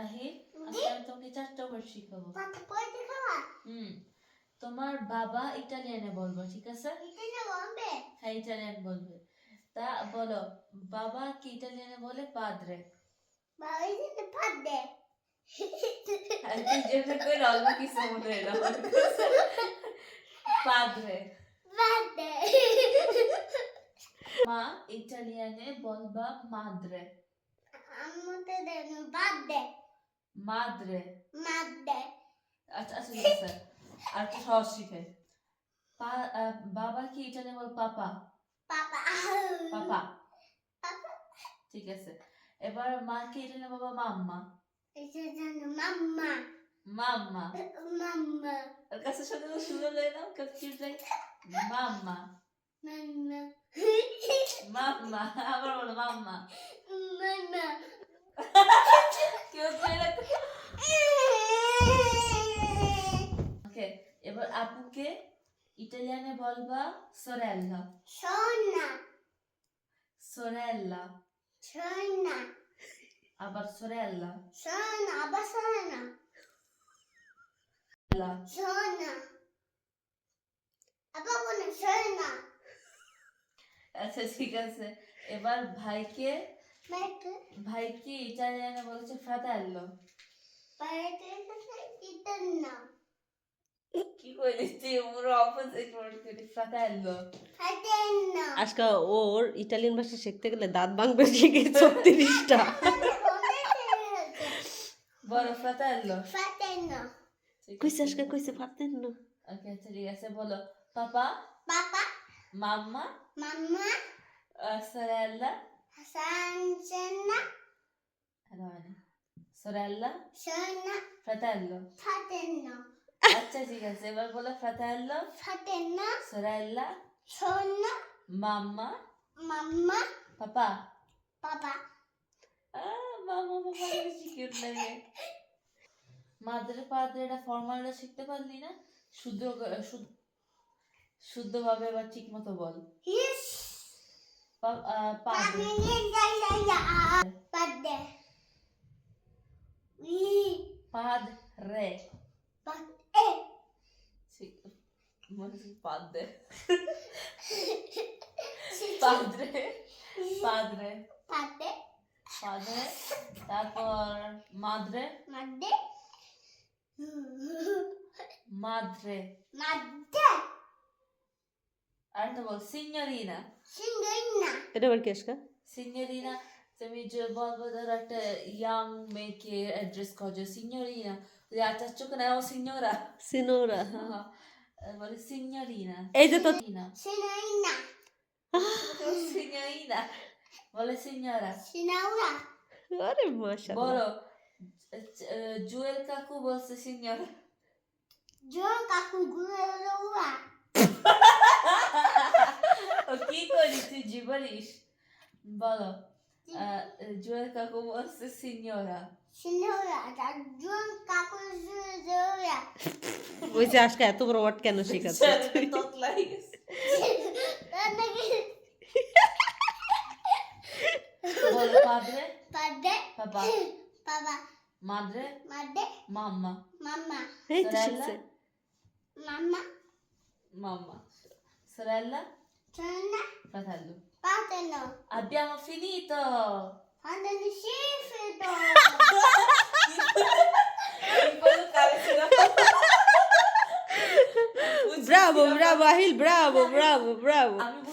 আহিল আজকে আমি তোমাকে চারটা ওয়ার্ড শিখাবো। হুম তোমার বাবা ইটালিয়ানে বলব ঠিক আছে? হ্যাঁ ইটালিয়ান বলবে। তা বলো বাবা কি ইটালিয়ানে বলে? পাদ্রে। মা ইটালিয়ানে বলবা মাদ্রে। দেন ভাত দে মাত দে আচ্ছা আচ্ছা ঠিক আছে। আর একটা সহজ শিখে বাবা কি ইটালিয়ানে বল? পাপা। পাপা। পাপা। ঠিক আছে। এবার মা কি ইটালিয়ানে বাবা মাম্মা। মাম্মা। মাম্মা। মাম্মা। ওর কাছে সাথে তো সুন্দর লাগে না? কাছে কিউট লাগে। মাম্মা। মাম্মা। মাম্মা। আবার বলো মাম্মা। মাম্মা। ওকে এবার আপুকে ইটালিয়ানে বলবা সোরেল্লা। সোনা সোরেল্লা। সোনা আবার সোরেল্লা। সোনা আবার সোনা সোনা আবার সোনা আচ্ছা ঠিক আছে। এবার ভাইকে ভাইকে ইটালিয়ানে বলছে না কি কইলি তুই? পুরো অপোজিট ওয়ার্ড করি ফ্রাতাল্লো হাতে আজকে ওর ইটালিয়ান ভাষা শিখতে গেলে দাঁত ভাঙবে শিখে ছত্রিশটা। বলো না কইছে আজকে কইছে না ওকে আচ্ছা ঠিক আছে বলো। পাপা? পাপা মাম্মা? মাম্মা সরেল্লা? সানসেনা সরেল্লা সোনা ফ্রাতাল্লো হাতে আচ্ছা ঠিক আছে এবার বলো হাতে না সরেল্লা সোনা মাম্মা মাম্মা পাপা পাপা আহ, মামা পাপা বেশি কিউট লাগে মাদ্রে পাদ্রে এটা ফর্মালটা শিখতে পারলি না শুদ্ধ শুদ্ধ শুদ্ধভাবে এবার ঠিক মতো বল ইস পা- আহ, পাদ্রে পানি যা যা যা পাদ্রে পাদে ঠিক মনে হচ্ছে পাদ্রে পাদ্রে পাদ্রে পাদে পাদ্রে তারপর মাদ্রে মাদে মাদ্রে মাদে আরেকটা বল সিগনোরিনা সিঙ্গিনা এটা আবার কি আজকে Signorina, ইয়াং মেয়েকে অ্যাড্রেস করছ সিগনোরিনা ওই আচার চোখ না ও সিগনোরা সিনোরা বলে সিগনোরিনা এই যে তো সিগনোরিনা সিনাইনা সিগনোরিনা বলে সিগনোরা সিনাউরা আরে মাশাআল্লাহ বলো জুয়েল কাকু বলছে সিগনোরা জো কাকু গুলোরা ও কি করিস তুই জীবনিস বলো জুয়েল কাকু বলছে ওই যে আজকে এত বড় ওয়ার্ড কেন শেখাচ্ছে পাদ্রে পাদে পাপা বাবা madre? মাদে mamma. মাম্মা এই তো শিখছে মাম্মা mamma. Sorella? সোনা fratello termino. Abbiamo finito. Quando mi sciffito. bravo, bravo, Ahil, bravo, bravo, bravo.